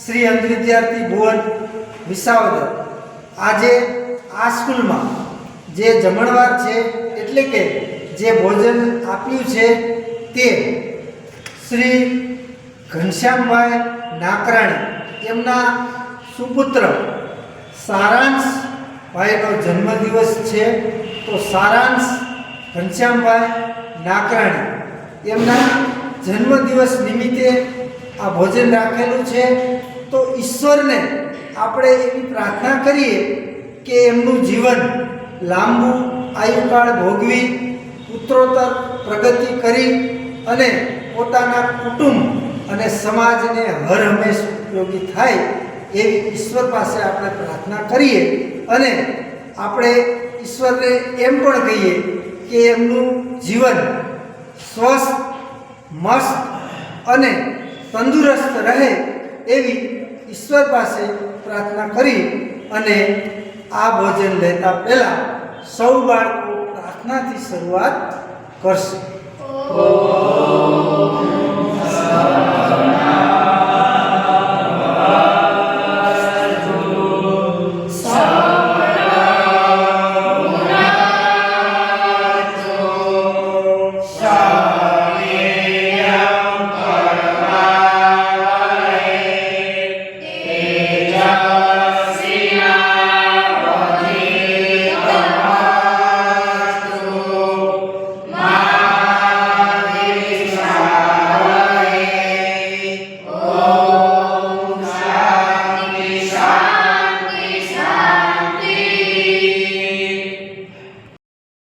શ્રી અંધ વિદ્યાર્થી ભુવન વિસાવદર. આજે આ સ્કૂલમાં જે જમણવાર છે, એટલે કે જે ભોજન આપ્યું છે તે શ્રી ઘનશ્યામભાઈ નાકરાણી એમના સુપુત્ર સારાંશભાઈનો જન્મદિવસ છે. તો સારાંશ ઘનશ્યામભાઈ નાકરાણી એમના જન્મદિવસ નિમિત્તે આ ભોજન રાખેલું છે. તો ઈશ્વરને આપણે એવી પ્રાર્થના કરીએ કે એમનું જીવન લાંબુ આયુકાળ ભોગવી ઉત્તરોત્તર પ્રગતિ કરી અને પોતાના કુટુંબ અને સમાજને હર હંમેશ ઉપયોગી થાય એવી ઈશ્વર પાસે આપણે પ્રાર્થના કરીએ અને આપણે ઈશ્વરને એમ પણ કહીએ કે એમનું જીવન સ્વસ્થ, મસ્ત અને તંદુરસ્ત રહે એવી ઈશ્વર પાસે પ્રાર્થના કરી અને આ ભોજન લેતા પહેલા સૌ બાળકો પ્રાર્થનાથી શરૂઆત કરશે.